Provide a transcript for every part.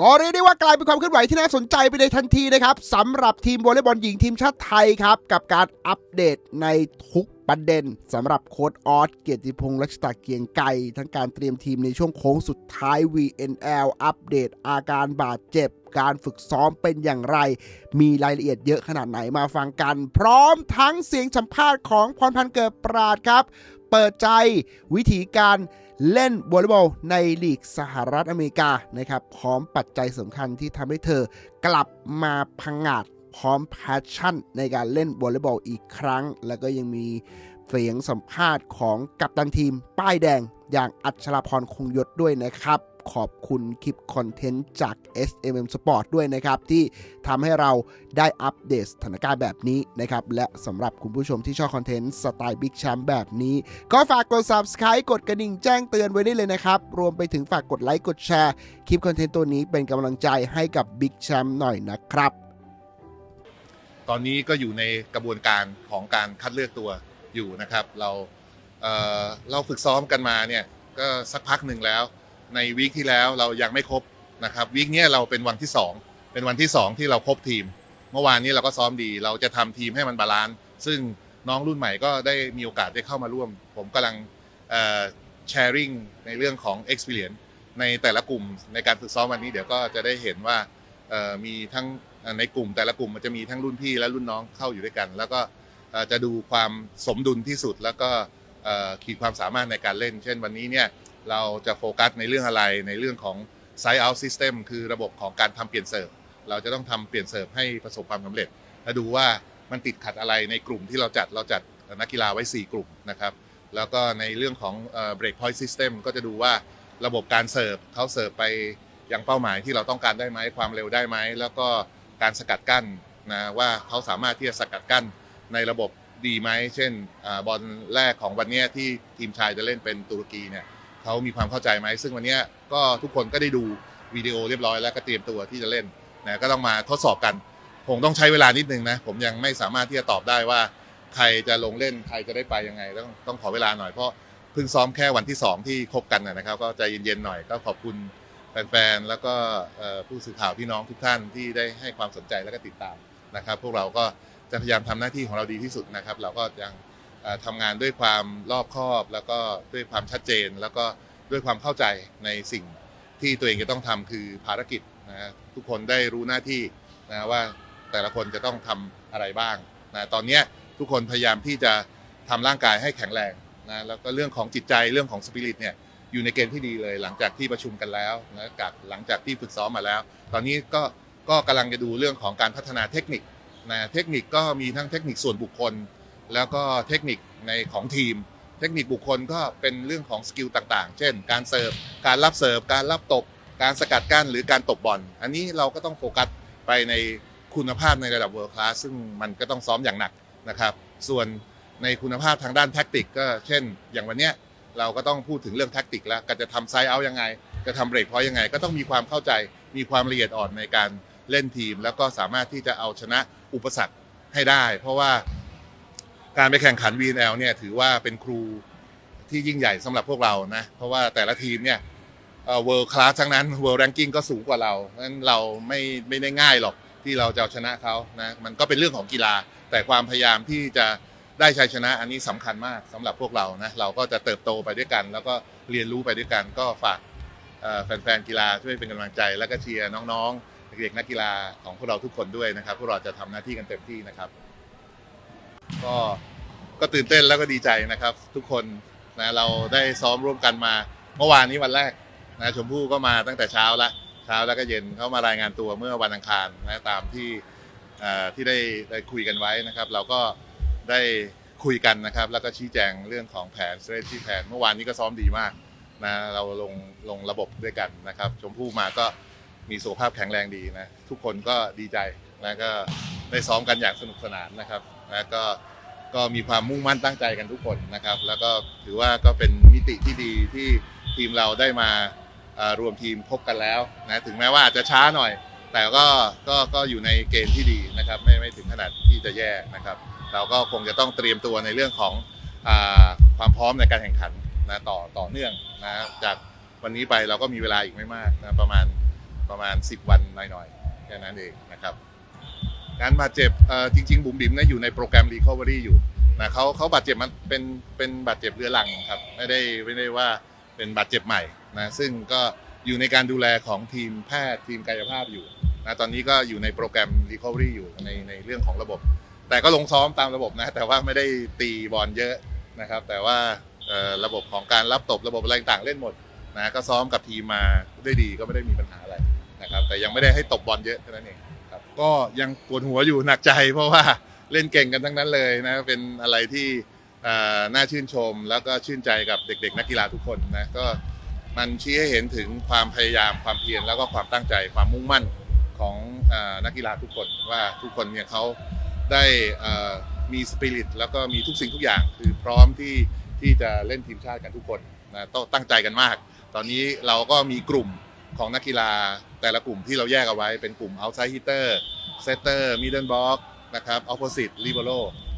ก็เรียกได้ว่ากลายเป็นความเคลื่อนไหวที่น่าสนใจไปในทันทีนะครับสำหรับทีมวอลเลย์บอลหญิงทีมชาติไทยครับ กับการอัปเดตในทุกประเด็นสำหรับโค้ดออสเกียรติพงษ์รัชตาเกียงไกรทั้งการเตรียมทีมในช่วงโค้งสุดท้าย VNL อัปเดตอาการบาดเจ็บ การฝึกซ้อมเป็นอย่างไร มีรายละเอียดเยอะขนาดไหนมาฟังกัน พร้อมทั้งเสียงสัมภาษณ์ของพรพันธ์เกิดปราดครับ เปิดใจวิธีการ เล่นวอลเลย์บอลในลีกสหรัฐอเมริกานะครับพร้อมปัจจัยสำคัญที่ทำให้เธอกลับมาพังงาดพร้อมแพชชั่นในการเล่นวอลเลย์บอลอีกครั้ง แล้วก็ยังมีเสียงสัมภาษณ์ของกัปตันทีมป้ายแดง อย่างอัชราพรคงยศด้วยนะครับ ขอบคุณคลิปคอนเทนต์จาก SMM Sport ด้วยนะครับ ที่ทำให้เราได้อัปเดตสถานการณ์แบบนี้นะครับ และสำหรับคุณผู้ชมที่ชอบคอนเทนต์สไตล์บิ๊กแชมป์แบบนี้ ก็ฝากกด subscribe กดกระดิ่งแจ้งเตือนไว้ได้เลยนะครับ รวมไปถึงฝากกดไลค์กดแชร์คลิปคอนเทนต์ตัวนี้เป็นกำลังใจให้กับบิ๊กแชมป์หน่อยนะครับตอนนี้ก็อยู่ในกระบวนการของการคัดเลือกตัวอยู่นะครับ เรา เเราฝึกซ้อมกันมาเนี่ยก็สักพักหนึ่งแล้ว ในวีคที่แล้วเรายังไม่ครบนะครับวีคเนี้ยเราเป็นวันที่ 2 เป็นวันที่ 2 ที่เราครบทีม เมื่อวานนี้เราก็ซ้อมดี เราจะทำทีมให้มันบาลานซ์ซึ่งน้องรุ่นใหม่ก็ได้มีโอกาสได้เข้ามาร่วม ผมกำลังแชร์ริ่งในเรื่องของ experience ในแต่ละกลุ่มในการฝึกซ้อมวันนี้เดี๋ยวก็จะได้เห็นว่ามีทั้งในกลุ่มแต่ละกลุ่มมันจะมีทั้งรุ่นพี่และรุ่นน้องเข้าอยู่ด้วยกัน แล้วก็จะดูความสมดุลที่สุดแล้วก็ ขีดความสามารถในการเล่น เช่นวันนี้เนี่ยเราจะโฟกัสในเรื่องอะไรในเรื่องของ side out system คือระบบของการทำเปลี่ยนเสิร์ฟเราจะต้องทำเปลี่ยนเสิร์ฟให้ประสบความสำเร็จ และดูว่ามันติดขัดอะไรในกลุ่มที่เราจัดเราจัดนักกีฬาไว้ 4 กลุ่มนะครับ แล้วก็ในเรื่องของเอ่อ break point system ก็จะดูว่าระบบการเสิร์ฟเขาเสิร์ฟไปยังเป้าหมายที่เราต้องการได้ไหมความเร็วได้ไหมแล้วก็การสกัดกั้นนะว่าเขาสามารถที่จะสกัดกั้นในระบบ ดีไหมเช่นบอลแรกของวันนี้ที่ทีมชายจะเล่นเป็นตุรกีเนี่ยเขามีความเข้าใจไหมซึ่งวันนี้ก็ทุกคนก็ได้ดูวิดีโอเรียบร้อยแล้วก็เตรียมตัวที่จะเล่นนะก็ต้องมาทดสอบกันคงต้องใช้เวลานิดนึงนะผมยังไม่สามารถที่จะตอบได้ว่า ใครจะลงเล่นใครจะได้ไปยังไงต้องต้องขอเวลาหน่อยเพราะเพิ่งซ้อมแค่วันที่สองที่คบกันนะครับ ก็ใจเย็นๆหน่อยก็ขอบคุณแฟนๆแล้วก็ผู้สื่อข่าวพี่น้องทุกท่านที่ได้ให้ความสนใจและก็ติดตามนะครับ พวกเราก็ จะพยายามทำหน้าที่ของเราดีที่สุดนะครับ เราก็ยังเอ่อทำงานด้วยความรอบคอบ แล้วก็ด้วยความชัดเจน แล้วก็ด้วยความเข้าใจในสิ่งที่ตัวเองจะต้องทำคือภารกิจนะทุกคนได้รู้หน้าที่นะว่าแต่ละคนจะต้องทำอะไรบ้างนะตอนนี้ทุกคนพยายามที่จะทำร่างกายให้แข็งแรงนะแล้วก็เรื่องของจิตใจเรื่องของสปิริตเนี่ยอยู่ในเกณฑ์ที่ดีเลย หลังจากที่ประชุมกันแล้วนะกับหลังจากที่ฝึกซ้อมมาแล้ว ตอนนี้ก็ก็กำลังจะดูเรื่องของการพัฒนาเทคนิค นะเทคนิคก็มีทั้งเทคนิคส่วนบุคคล แล้วก็เทคนิคในของทีม เทคนิคบุคคลก็เป็นเรื่องของสกิลต่างๆ เช่น การเสิร์ฟ การรับเสิร์ฟ การรับตบ การสกัดกั้นหรือการตบบอล อันนี้เราก็ต้องโฟกัสไปในคุณภาพในระดับ world class ซึ่งมันก็ต้องซ้อมอย่างหนักนะครับ ส่วนในคุณภาพทางด้านแท็กติกก็เช่น อย่างวันเนี้ยเราก็ต้องพูดถึงเรื่องแท็กติกแล้วก็จะทำไซด์เอายังไง จะทำเบรกพอยยังไง ก็ต้องมีความเข้าใจมีความละเอียดอ่อนในการ เล่นทีม แล้วก็สามารถที่จะเอาชนะอุปสรรคให้ได้ เพราะว่าการไปแข่งขัน VNL เนี่ยถือว่าเป็นครูที่ยิ่งใหญ่สำหรับพวกเรานะ เพราะว่าแต่ละทีมเนี่ยเอ่อ world class ทั้งนั้น world ranking ก็สูงกว่าเราเพราะฉะนั้นเราไม่ไม่ได้ง่ายหรอกที่เราจะเอาชนะเขานะมันก็เป็นเรื่องของกีฬา แต่ความพยายามที่จะได้ชัยชนะอันนี้สำคัญมากสำหรับพวกเรานะเราก็จะเติบโตไปด้วยกัน แล้วก็เรียนรู้ไปด้วยกันก็ฝากแฟนๆกีฬาช่วยเป็นกำลังใจ แล้วก็เชียร์น้องๆ ด็กๆนักกีฬาของพวกเราทุกคนด้วยนะครับ พวกเราจะทำหน้าที่กันเต็มที่นะครับ ก็ก็ตื่นเต้นแล้วก็ดีใจนะครับ ทุกคนนะเราได้ซ้อมร่วมกันมา เมื่อวานนี้วันแรกนะชมพู่ก็มาตั้งแต่เช้าละเช้าแล้วก็เย็นเขามารายงานตัวเมื่อวันอังคารนะตามที่ที่ได้ได้คุยกันไว้นะครับ เราก็ได้คุยกันนะครับ แล้วก็ชี้แจงเรื่องของแผน strategy แผนเมื่อวานนี้ก็ซ้อมดีมากนะเราลงลงระบบด้วยกันนะครับ ชมพู่มาก็ มีสุขภาพแข็งแรงดีนะทุกคนก็ดีใจนะก็ได้ซ้อมกันอย่างสนุกสนานนะครับนะก็ก็มีความมุ่งมั่นตั้งใจกันทุกคนนะครับ แล้วก็ถือว่าก็เป็นมิติที่ดีที่ทีมเราได้มารวมทีมพบกันแล้วนะถึงแม้ว่าอาจจะช้าหน่อย แต่ก็ก็ก็อยู่ในเกณฑ์ที่ดีนะครับ ไม่ไม่ถึงขนาดที่จะแย่นะครับ เราก็คงจะต้องเตรียมตัวในเรื่องของอความพร้อมในการแข่งขันนะต่อต่อเนื่องนะจากวันนี้ไปเราก็มีเวลาอีกไม่มากนะประมาณ ประมาณ 10 วันหน่อยๆแค่นั้นเองนะครับ การบาดเจ็บจริง ๆ บุ๋มบิ๋มเนะอยู่ในโปรแกรม Recovery อยู่นะเขาเขาบาดเจ็บมันเป็นเป็นบาดเจ็บเรื้อรังครับไม่ได้ไม่ได้ว่าเป็นบาดเจ็บใหม่นะซึ่งก็อยู่ในการดูแลของทีมแพทย์ทีมกายภาพอยู่นะตอนนี้ก็อยู่ในโปรแกรม Recovery อยู่ในในเรื่องของระบบ แต่ก็ลงซ้อมตามระบบนะ แต่ว่าไม่ได้ตีบอลเยอะนะครับ แต่ว่าระบบของการรับตบระบบอะไรต่างเล่นหมดนะก็ซ้อมกับทีมมาได้ดีก็ไม่ได้มีปัญหาอะไร นะครับแต่ยังไม่ได้ให้ตบบอลเยอะเท่านั้นเองครับก็ยังปวดหัวอยู่หนักใจ เพราะว่าเล่นเก่งกันทั้งนั้นเลยนะเป็นอะไรที่น่าชื่นชมแล้วก็ชื่นใจกับเด็ก ๆ นักกีฬาทุกคนนะก็มันชี้ให้เห็นถึงความพยายามความเพียรแล้วก็ความตั้งใจความมุ่งมั่นของอนักกีฬาทุกคนว่าทุกคนเนี่ยเขาได้มีสปิริตแล้วก็มีทุกสิ่งทุกอย่างคือพร้อมที่ที่จะเล่นทีมชาติกันทุกคนนะต้องตั้งใจกันมาก ตอนนี้เราก็มีกลุ่มของนักกีฬาแต่ละกลุ่มที่เราแยกเอาไว้เป็นกลุ่ม outside hitter เซตเตอร์มิดเดิลบล็อกนะครับออ p โ s สิตลิเบโร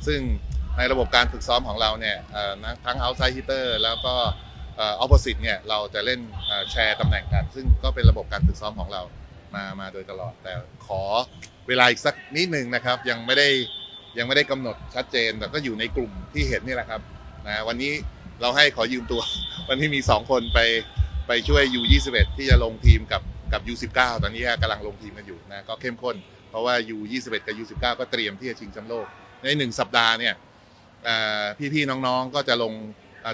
ซึ่งในระบบการฝึกซ้อมของเราเนี่ยทั้ง outside hitter แล้วก็ออ p โ s สิตเนี่ยเราจะเล่นแชร์ตำแหน่งกัน ซึ่งก็เป็นระบบการฝึกซ้อมของเรามามาโดยตลอด แต่ขอเวลาอีกสักนิดหนึ่งนะครับ ยังไม่ได้ยังไม่ได้กำหนดชัดเจน แต่ก็อยู่ในกลุ่มที่เห็นนี่แหละครับนะวันนี้เราให้ขอยืมตัว วันนี้มี 2 คนไปไปช่วย U21 ที่จะลงทีมกับ กับ U19 ตอนนี้กำลังลงทีมกันอยู่นะก็เข้มข้น เพราะว่า U21 กับ U19 ก็เตรียมที่จะชิงแชมป์โลก ในหนึ่งสัปดาห์เนี่ยพี่ๆน้องๆก็จะลง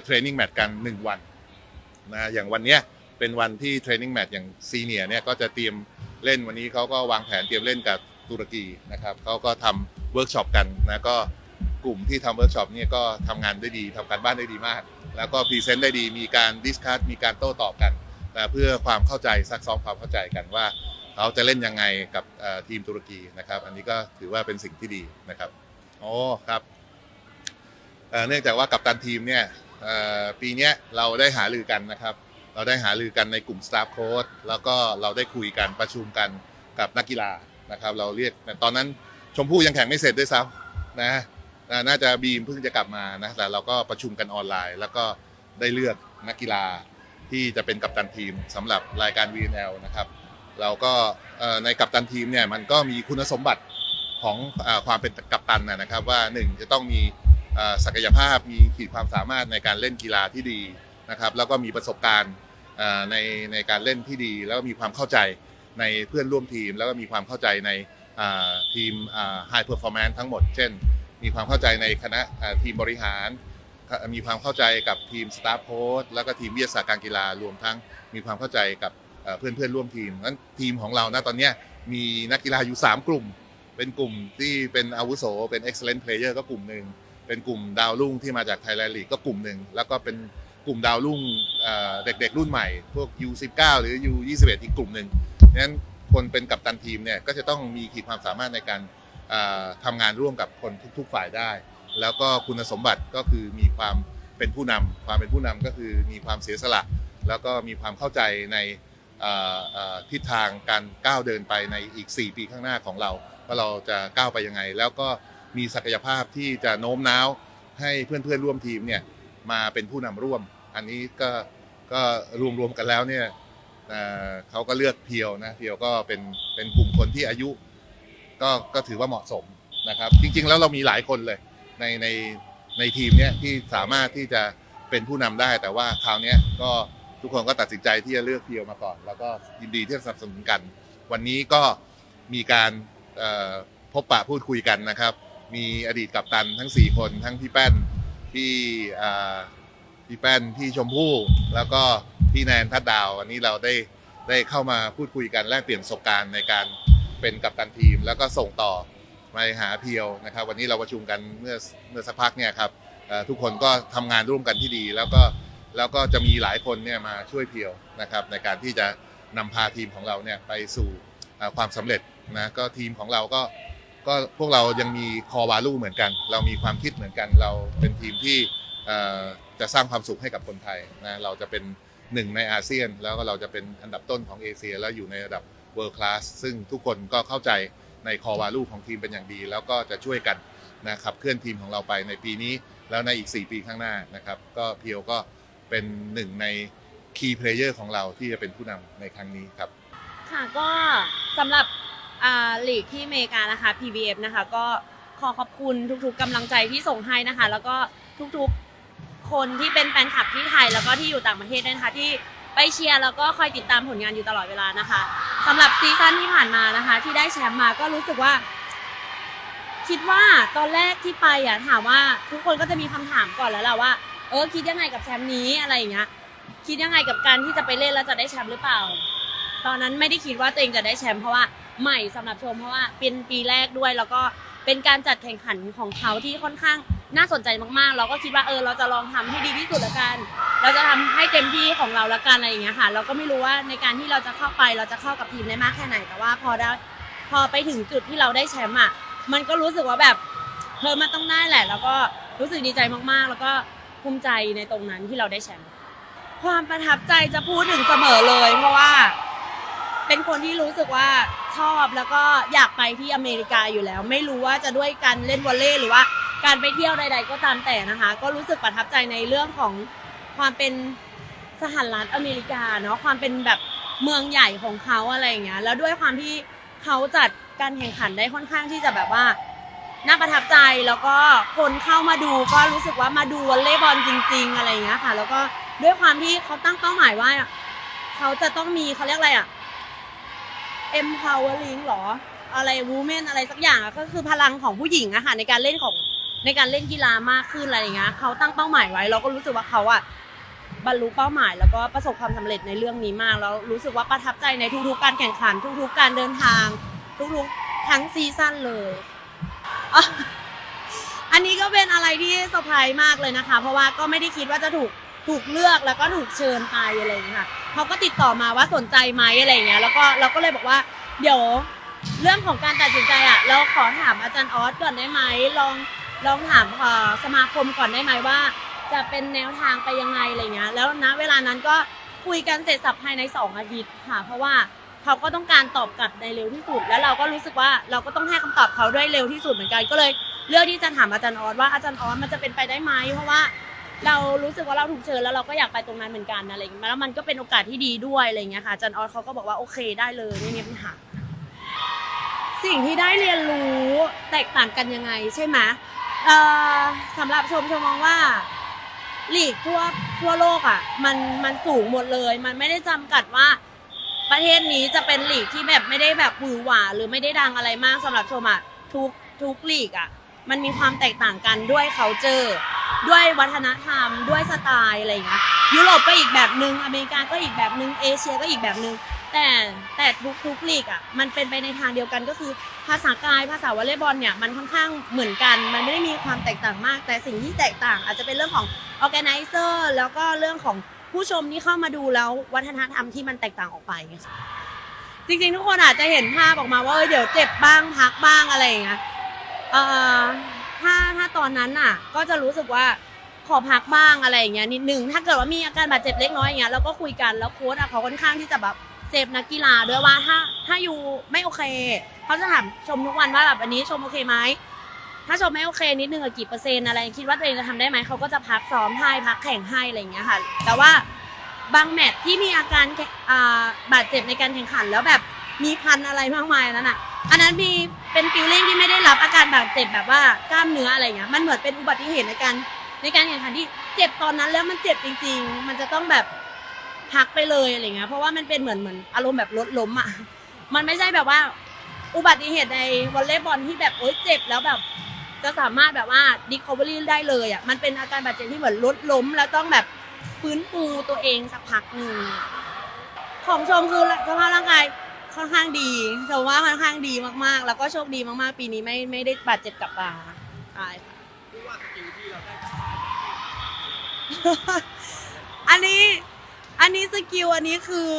เทรนนิ่งแมตช์กัน 1 วันนะอย่างวันเนี้ยเป็นวันที่เทรนนิ่งแมตช์อย่างซีเนียเนี่ยก็จะเตรียมเล่นวันนี้เขาก็วางแผนเตรียมเล่นกับตุรกีนะครับเขาก็ทำเวิร์กช็อปกันนะก็กลุ่มที่ทำเวิร์กช็อปเนี่ยก็ทำงานได้ดีทำการบ้านได้ดีมาก แล้วก็พรีเซนต์ได้ดีมีการดิสคัสมีการโต้ตอบกัน นะเพื่อความเข้าใจซักซ้อมความเข้าใจกันว่าเขาจะเล่นยังไงกับทีมตุรกีนะครับ อันนี้ก็ถือว่าเป็นสิ่งที่ดีนะครับโอ้ครับเนื่องจากว่ากัปตันทีมเนี่ยปีนี้เราได้หารือกันนะครับ เราได้หารือกันในกลุ่มสตาฟโค้ดแล้วก็เราได้คุยกันประชุมกันกับนักกีฬานะครับ เราเรียกตอนนั้นชมพู่ยังแข่งไม่เสร็จด้วยซ้ำนะนะน่าจะบีมเพิ่งจะกลับมานะแต่เราก็ประชุมกันออนไลน์ แล้วก็ได้เลือกนักกีฬา ที่จะเป็นกัปตันทีมสำหรับรายการ VNL นะครับ เราก็ในกัปตันทีมเนี่ยมันก็มีคุณสมบัติของอความเป็นกัปตันนะครับ ว่าหนึ่งจะต้องมีศักยภาพมีขีดความสามารถในการเล่นกีฬาที่ดีนะครับ แล้วก็มีประสบการณ์ในในการเล่นที่ดี แล้วก็มีความเข้าใจในเพื่อนร่วมทีม แล้วก็มีความเข้าใจในทีมไฮเพอร์ฟอร์แมนซ์ทั้งหมด เช่น มีความเข้าใจในคณะทีมบริหาร มีความเข้าใจกับทีมสตาฟโค้ชแล้วก็ทีมวิทยาศาสตร์การกีฬารวมทั้งมีความเข้าใจกับเพื่อนเพื่อนๆร่วมทีมนั้นทีมของเรานะตอนนี้มีนักกีฬาอยู่ 3 กลุ่ม เป็นกลุ่มที่เป็นอาวุโสเป็น excellent player ก็กลุ่มหนึ่งเป็นกลุ่มดาวรุ่งที่มาจากไทยแลนด์ลีกก็กลุ่มหนึ่งแล้วก็เป็นกลุ่มดาวรุ่งเอ่อเด็กๆรุ่นใหม่ พวก U19 หรือ U21 อีกกลุ่มหนึ่งนั้นคนเป็นกัปตันทีมเนี่ยก็จะต้องมีขีดความสามารถในการเอ่อทำงานร่วมกับคนทุก ๆ ฝ่ายได้ แล้วก็คุณสมบัติก็คือมีความเป็นผู้นำความเป็นผู้นำก็คือมีความเสียสละ แล้วก็มีความเข้าใจในทิศทางการก้าวเดินไปในอีก 4 ปีข้างหน้าของเราว่าเราจะก้าวไปยังไง แล้วก็มีศักยภาพที่จะโน้มน้าวให้เพื่อนๆร่วมทีมเนี่ยมาเป็นผู้นำร่วม อันนี้ก็ก็รวมๆกันแล้วเนี่ยเขาก็เลือกเพียวนะเพียวก็เป็นเป็นกลุ่มคนที่อายุ ก็ก็ถือว่าเหมาะสมนะครับ จริงๆแล้วเรามีหลายคนเลย ในในในทีมเนี้ยที่สามารถที่จะเป็นผู้นำได้ แต่ว่าคราวเนี้ยก็ทุกคนก็ตัดสินใจที่จะเลือกเพียวมาก่อน แล้วก็ยินดีที่จะสนับสนุนกัน วันนี้ก็มีการเอ่อพบปะพูดคุยกันนะครับ มีอดีตกัปตันทั้ง 4 คนทั้งพี่แป้นพี่อ่าพี่แป้นพี่ชมพู่ แล้วก็พี่แนนทัดดาววันนี้เราได้ได้เข้ามาพูดคุยกันแลกเปลี่ยนประสบการณ์ในการเป็นกัปตันทีม แล้วก็ส่งต่อ มาหาเพียวนะครับ วันนี้เราประชุมกันเมื่อเมื่อสักพักเนี่ยครับทุกคนก็ทำงานร่วมกันที่ดี แล้วก็แล้วก็จะมีหลายคนเนี่ยมาช่วยเพียวนะครับ ในการที่จะนำพาทีมของเราเนี่ยไปสู่ความสำเร็จนะก็ทีมของเราก็ก็พวกเรายังมีคอวาลูเหมือนกัน เรามีความคิดเหมือนกัน เราเป็นทีมที่จะสร้างความสุขให้กับคนไทยนะเราจะเป็นหนึ่งในอาเซียน แล้วก็เราจะเป็นอันดับต้นของเอเชีย แล้วอยู่ในระดับ world class ซึ่งทุกคนก็เข้าใจ ในคอวาลูของทีมเป็นอย่างดี แล้วก็จะช่วยกันนะครับเคลื่อนทีมของเราไปในปีนี้ แล้วในอีก 4 ปีข้างหน้านะครับ ก็เพียวก็เป็นหนึ่งใน key player ของเราที่จะเป็นผู้นำในครั้งนี้ครับ ค่ะก็สำหรับอ่าลีกที่อเมริกานะคะ PBF นะคะ ก็ขอขอบคุณทุกๆกำลังใจที่ส่งให้นะคะ แล้วก็ทุกๆคนที่เป็นแฟนคลับที่ไทย แล้วก็ที่อยู่ต่างประเทศด้วยนะคะที่ไปเชียร์แล้วก็คอยติดตามผลงานอยู่ตลอดเวลานะคะ สำหรับซีซั่นที่ผ่านมานะคะ ที่ได้แชมป์มาก็รู้สึกว่า คิดว่าตอนแรกที่ไปอะถามว่าทุกคนก็จะมีคำถามก่อนแล้วแหละว่า เออคิดยังไงกับแชมป์นี้อะไรอย่างเงี้ยคิดยังไงกับการที่จะไปเล่นแล้วจะได้แชมป์หรือเปล่า ตอนนั้นไม่ได้คิดว่าตัวเองจะได้แชมป์เพราะว่าใหม่สำหรับชมเพราะว่าเป็นปีแรกด้วย แล้วก็เป็นการจัดแข่งขันของเขาที่ค่อนข้าง น่าสนใจมากๆ เราก็คิดว่าเออเราจะลองทำให้ดีที่สุดละกัน เราจะทำให้เต็มที่ของเราละกันอะไรอย่างเงี้ยค่ะ เราก็ไม่รู้ว่าในการที่เราจะเข้าไปเราจะเข้ากับทีมได้มากแค่ไหน แต่ว่าพอได้พอไปถึงจุดที่เราได้แชมป์อะมันก็รู้สึกว่าแบบเธอมันต้องได้แหละ แล้วก็รู้สึกดีใจมากๆ แล้วก็ภูมิใจในตรงนั้นที่เราได้แชมป์ความประทับใจจะพูดถึงเสมอเลย เพราะว่า เป็นคนที่รู้สึกว่าชอบแล้วก็อยากไปที่อเมริกาอยู่แล้ว ไม่รู้ว่าจะด้วยการเล่นวอลเลย์หรือว่า การไปเที่ยวใด ๆ ก็ตามแต่นะคะ ก็รู้สึกประทับใจในเรื่องของความเป็นสหรัฐอเมริกาเนาะความเป็นแบบเมืองใหญ่ของเขาอะไรอย่างเงี้ยแล้วด้วยความที่เขาจัดการแข่งขันได้ค่อนข้างที่จะแบบว่าน่าประทับใจแล้วก็คนเข้ามาดูก็รู้สึกว่ามาดูวอลเลย์บอลจริง ๆ อะไรอย่างเงี้ยค่ะ แล้วก็ด้วยความที่เขาตั้งเป้าหมายว่าเขาจะต้องมีเขาเรียกอะไรอะ empowering หรอ อะไร women อะไรสักอย่างอะก็คือพลังของผู้หญิงอะค่ะในการเล่นของ ในการเล่นกีฬามากขึ้นอะไรอย่างเงี้ยเขาตั้งเป้าหมายไว้ เราก็รู้สึกว่าเขาอะบรรลุเป้าหมายแล้วก็ประสบความสำเร็จในเรื่องนี้มากแล้วรู้สึกว่าประทับใจในทุกๆการแข่งขัน ทุกๆการเดินทาง ทุกๆทั้งซีซั่นเลยอันนี้ก็เป็นอะไรที่เซอร์ไพรส์มากเลยนะคะ เพราะว่าก็ไม่ได้คิดว่าจะถูกถูกเลือกแล้วก็ถูกเชิญไปอะไรอย่างเงี้ยค่ะเขาก็ติดต่อมาว่าสนใจไหมอะไรอย่างเงี้ยแล้วก็เราก็เลยบอกว่า เดี๋ยวเรื่องของการตัดสินใจอะ เราขอถามอาจารย์ออสก่อนได้ไหมลอง ลองถามเอ่อสมาคมก่อนได้ไหมว่า จะเป็นแนวทางไปยังไงอะไรเงี้ยแล้วณเวลานั้นก็คุยกันเสร็จสับภายในสองอาทิตย์ค่ะ เพราะว่าเขาก็ต้องการตอบกลับในเร็วที่สุด แล้วเราก็รู้สึกว่าเราก็ต้องให้คำตอบเขาด้วยเร็วที่สุดเหมือนกันก็เลยเลือกที่จะถามอาจารย์ออสว่าอาจารย์ออสมันจะเป็นไปได้ไหมเพราะว่าเรารู้สึกว่าเราถูกเชิญแล้วเราก็อยากไปตรงนั้นเหมือนกันอะไรเงี้ยแล้วมันก็เป็นโอกาสที่ดีด้วยอะไรเงี้ยค่ะอาจารย์ออสเขาก็บอกว่าโอเคได้เลยไม่มีปัญหาสิ่งที่ได้เรียนรู้แตกต่างกันยังไงใช่ไหม เอ่อสำหรับชมชมมองว่าลีกทั่วทั่วโลกอะ มันมันสูงหมดเลย มันไม่ได้จำกัดว่า ประเทศนี้จะเป็นลีกที่แบบไม่ได้แบบหวือหวาหรือไม่ได้ดังอะไรมากสำหรับชมอะทุกทุกลีกอะ มันมีความแตกต่างกันด้วย culture ด้วยวัฒนธรรม ด้วยสไตล์อะไรอย่างเงี้ยยุโรปก็อีกแบบนึงอเมริกาก็อีกแบบนึงเอเชียก็อีกแบบนึง แต่แต่ทุกทุกลีกอะมันเป็นไปในทางเดียวกันก็คือภาษากายภาษาวอลเลย์บอลเนี่ยมันค่อนข้างเหมือนกัน มันไม่ได้มีความแตกต่างมาก แต่สิ่งที่แตกต่าง อาจจะเป็นเรื่องของ organizer แล้วก็เรื่องของผู้ชมที่เข้ามาดูแล้ววัฒนธรรมที่มันแตกต่างออกไปค่ะจริงๆ ทุกคนอาจจะเห็นภาพออกมาว่าเออเดี๋ยวเจ็บบ้างพักบ้างอะไรอย่างเงี้ยเอ่อถ้าถ้าตอนนั้นน่ะก็จะรู้สึกว่าขอพักบ้างอะไรอย่างเงี้ยนิดหนึ่งถ้าเกิดว่ามีอาการบาดเจ็บเล็กน้อยอย่างเงี้ยเราก็คุยกันแล้วโค้ชอะเขาค่อนข้างที่จะแบบ เซฟนักกีฬาด้วยว่าถ้าถ้าอยู่ไม่โอเคเขาจะถามชมทุกวันว่าแบบอันนี้ชมโอเคไหมถ้าชมไม่โอเคนิดนึงอะกี่เปอร์เซ็นต์อะไรคิดว่าตัวเองจะทำได้ไหมเขาก็จะพักซ้อมให้พักแข่งให้อะไรอย่างเงี้ยค่ะ แต่ว่าบางแมตช์ที่มีอาการอ่าบาดเจ็บในการแข่งขัน แล้วแบบมีพันอะไรมากมายนั้นอะอันนั้นมีเป็นฟิลลิ่งที่ไม่ได้รับอาการบาดเจ็บแบบว่ากล้ามเนื้ออะไรเงี้ยมันเหมือนเป็นอุบัติเหตุในการในการแข่งขันที่เจ็บตอนนั้นแล้วมันเจ็บจริง ๆ มันจะต้องแบบ พักไปเลยอะไรเงี้ยเพราะว่ามันเป็นเหมือนเหมือนอารมณ์แบบรถล้มอะมันไม่ใช่แบบว่า อุบัติเหตุในวอลเลย์บอลที่แบบโอ๊ยเจ็บแล้วแบบ จะสามารถแบบว่า recovery ได้เลยอะมันเป็นอาการบาดเจ็บที่เหมือนรถล้ม แล้วต้องแบบฟื้นฟูตัวเองสักพักหนึ่งของชมคือสภาพร่างกายค่อนข้างดีชมว่าค่อนข้างดีมากๆ แล้วก็โชคดีมากๆ ปีนี้ไม่ไม่ได้บาดเจ็บกลับมาใช่ค่ะอันนี้ อันนี้สกิลอันนี้คือ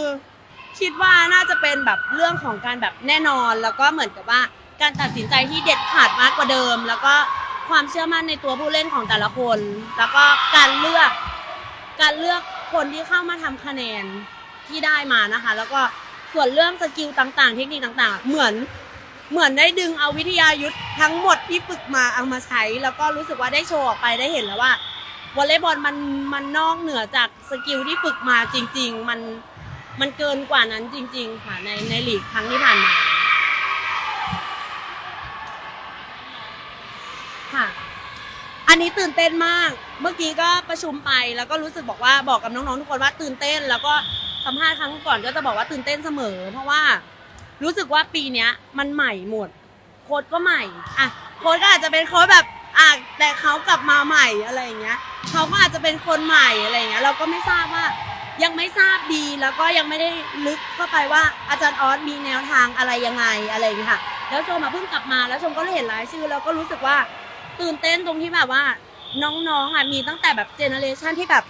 คิดว่าน่าจะเป็นแบบเรื่องของการแบบแน่นอน แล้วก็เหมือนกับว่าการตัดสินใจที่เด็ดขาดมากกว่าเดิม แล้วก็ความเชื่อมั่นในตัวผู้เล่นของแต่ละคน แล้วก็การเลือก การเลือกคนที่เข้ามาทำคะแนนที่ได้มานะคะ แล้วก็ส่วนเรื่องสกิลต่างๆ เทคนิคต่างๆ เหมือนเหมือนได้ดึงเอาวิทยายุทธทั้งหมดที่ฝึกมาเอามาใช้ แล้วก็รู้สึกว่าได้โชว์ออกไปได้เห็นแล้วว่า วอลเลย์บอลมันมันนอกเหนือจากสกิลที่ฝึกมาจริง ๆ มันมันเกินกว่านั้นจริง ๆ ค่ะในในลีกครั้งที่ผ่านมาค่ะอันนี้ตื่นเต้นมาก เมื่อกี้ก็ประชุมไปแล้วก็รู้สึกบอกว่าบอกกับน้องๆทุกคนว่าตื่นเต้น แล้วก็สัมภาษณ์ครั้งก่อนก็จะบอกว่าตื่นเต้นเสมอ เพราะว่ารู้สึกว่าปีเนี้ยมันใหม่หมด โค้ดก็ใหม่อะโค้ดก็อาจจะเป็นโค้ดแบบอะแต่เขากลับมาใหม่อะไรอย่างเงี้ย เขาก็อาจจะเป็นคนใหม่อะไรอย่างเงี้ยเราก็ไม่ทราบว่ายังไม่ทราบดีแล้วก็ยังไม่ได้ลึกเข้าไปว่าอาจารย์ออสมีแนวทางอะไรยังไงอะไรอย่างเงี้ยค่ะ แล้วชมมาเพิ่งกลับมาแล้วชมก็เห็นรายชื่อแล้วก็รู้สึกว่าตื่นเต้นตรงที่แบบว่าน้องๆอะมีตั้งแต่แบบเจเนอเรชันที่แบบ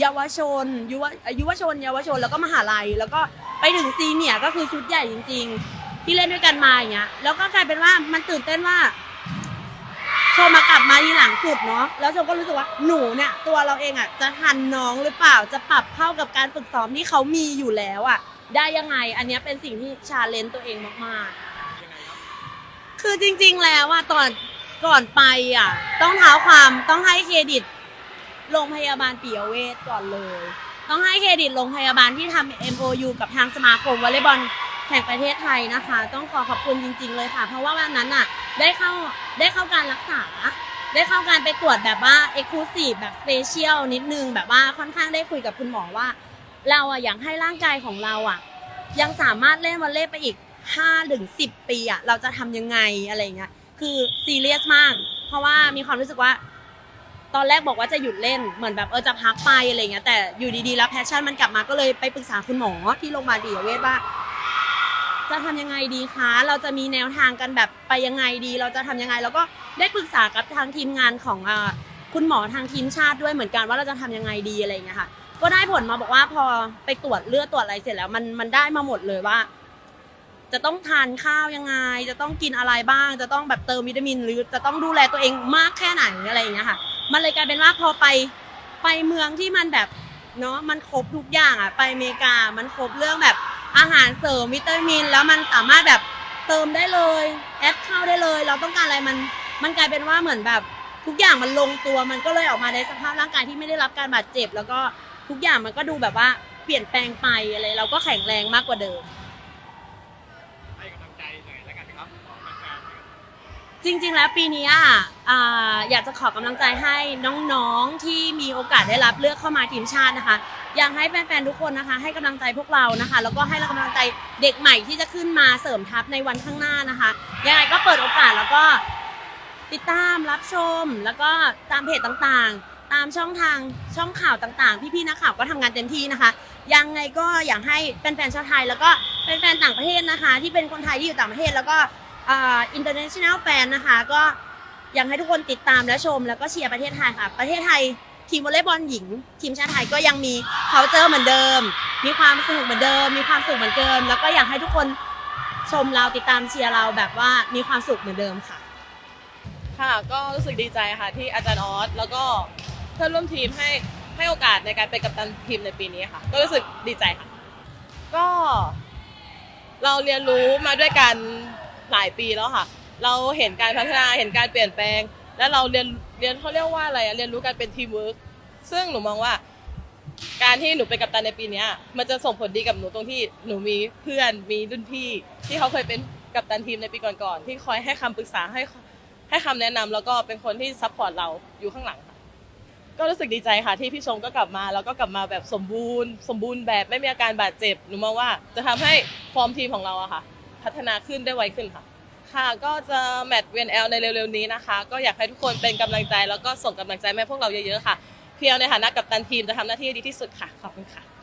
เยาวชนยุวยุวชน เยาวชนแล้วก็มหาลัย แล้วก็ไปถึงซีเนียร์ก็คือชุดใหญ่จริง ๆ ที่เล่นด้วยกันมาอย่างเงี้ยแล้วก็กลายเป็นว่ามันตื่นเต้นว่า ชมมากลับมาทีหลังสุดเนาะแล้วชมก็รู้สึกว่าหนูเนี่ย ตัวเราเองอะจะทันน้องหรือเปล่าจะปรับเข้ากับการฝึกซ้อมที่เขามีอยู่แล้วอะ ได้ยังไง อันนี้เป็นสิ่งที่ชาเลนจ์ตัวเองมากๆ คือจริง ๆ แล้วอะตอนก่อนไปอะ ต้องเท้าความต้องให้เครดิตโรงพยาบาลปิยเวทก่อนเลย ต้องให้เครดิตโรงพยาบาลที่ทำ MOU กับทางสมาคมวอลเลย์บอล แห่งประเทศไทยนะคะ ต้องขอขอบคุณจริง ๆ เลยค่ะ เพราะว่าวันนั้นอะได้เข้าได้เข้าการรักษา ได้เข้าการไปตรวจแบบว่าเอ็กลูซีฟแบบเปเชียลนิดนึงแบบว่าค่อนข้างได้คุยกับคุณหมอว่า เราอะอยากให้ร่างกายของเราอะ ยังสามารถเล่นวอลเลย์ไปอีก5ถึง10 ปีอะเราจะทำยังไงอะไรเงี้ยคือซีเรียสมาก เพราะว่ามีความรู้สึกว่า ตอนแรกบอกว่าจะหยุดเล่นเหมือนแบบเออจะพักไปอะไรเงี้ยแต่อยู่ดีๆแล้วแพชชั่นมันกลับมาก็เลยไปปรึกษาคุณหมอที่โรงพยาบาลปิยเวชว่า จะทำยังไงดีคะ เราจะมีแนวทางกันแบบไปยังไงดี เราจะทำยังไง แล้วก็ได้ปรึกษากับทางทีมงานของคุณหมอทางทีมชาติด้วยเหมือนกันว่าเราจะทำยังไงดีอะไรอย่างเงี้ยค่ะ ก็ได้ผลมาบอกว่าพอไปตรวจเลือดตรวจอะไรเสร็จแล้วมันมันได้มาหมดเลยว่า จะต้องทานข้าวยังไง จะต้องกินอะไรบ้าง จะต้องแบบเติมวิตามิน หรือจะต้องดูแลตัวเองมากแค่ไหนอะไรอย่างเงี้ยค่ะ มันเลยกลายเป็นว่าพอไปไปเมืองที่มันแบบเนาะมันครบทุกอย่างอะไปอเมริกามันครบเรื่องแบบ อาหารเสริมวิตามิน แล้วมันสามารถแบบเติมได้เลยแอดเข้าได้เลย เราต้องการอะไรมันมันกลายเป็นว่าเหมือนแบบทุกอย่างมันลงตัวมันก็เลยออกมาในสภาพร่างกายที่ไม่ได้รับการบาดเจ็บ แล้วก็ทุกอย่างมันก็ดูแบบว่าเปลี่ยนแปลงไปอะไรเราก็แข็งแรงมากกว่าเดิม ให้กำลังใจหน่อยแล้วกันครับของแฟนๆนะครับ จริงๆ แล้วปีนี้อะอ่าอยากจะขอกำลังใจให้น้องๆ ที่มีโอกาสได้รับเลือกเข้ามาทีมชาตินะคะ อยากให้แฟนๆ ทุกคนนะคะ ให้กำลังใจพวกเรานะคะ แล้วก็ให้กำลังใจเด็กใหม่ที่จะขึ้นมาเสริมทัพในวันข้างหน้านะคะ ยังไงก็เปิดโอกาสแล้วก็ติดตามรับชม แล้วก็ตามเพจต่างๆ ตามช่องทางช่องข่าวต่างๆ พี่ๆ นักข่าวก็ทำงานเต็มที่นะคะ ยังไงก็อยากให้แฟนๆ ชาวไทย แล้วก็แฟนๆ ต่างประเทศนะคะ ที่เป็นคนไทยที่อยู่ต่างประเทศแล้วก็ อ่า international fan นนะคะ ก็อยากให้ทุกคนติดตามและชม แล้วก็เชียร์ประเทศไทยค่ะ ประเทศไทยทีมวอลเลย์บอลหญิง ทีมชาติไทยก็ยังมี culture เหมือนเดิม มีความสนุกเหมือนเดิม มีความสุขเหมือนเดิม แล้วก็อยากให้ทุกคนชมเราติดตามเชียร์เราแบบว่ามีความสุขเหมือนเดิมค่ะ ค่ะก็รู้สึกดีใจค่ะที่อาจารย์ออสแล้วก็เพื่อนร่วมทีมให้ให้โอกาสในการเป็นกัปตันทีมในปีนี้ค่ะ ก็รู้สึกดีใจค่ะ ก็ เราเรียนรู้มาด้วยกัน หลายปีแล้วค่ะ เราเห็นการพัฒนาเห็นการเปลี่ยนแปลง และเราเรียนเรียนเขาเรียกว่าอะไรอะเรียนรู้การเป็นทีมเวิร์กซึ่งหนูมองว่า การที่หนูเป็นกัปตันในปีเนี้ยมันจะส่งผลดีกับหนูตรงที่หนูมีเพื่อนมีรุ่นพี่ ที่เขาเคยเป็นกัปตันทีมในปีก่อนๆที่คอยให้คำปรึกษาให้ให้คำแนะนำแล้วก็เป็นคนที่ซัพพอร์ตเราอยู่ข้างหลังค่ะ ก็รู้สึกดีใจค่ะที่พี่ชมก็กลับมา แล้วก็กลับมาแบบสมบูรณ์ สมบูรณ์แบบไม่มีอาการบาดเจ็บหนูมองว่าจะทำให้ฟอร์มทีมของเราอะค่ะ พัฒนาขึ้นได้ไวขึ้นค่ะ ค่ะก็จะแมตช์ VNL ในเร็วๆนี้นะคะ ก็อยากให้ทุกคนเป็นกำลังใจแล้วก็ส่งกำลังใจแม่พวกเราเยอะๆค่ะ เพียวในฐานะกัปตันทีมจะทำหน้าที่ให้ดีที่สุดค่ะ ขอบคุณค่ะ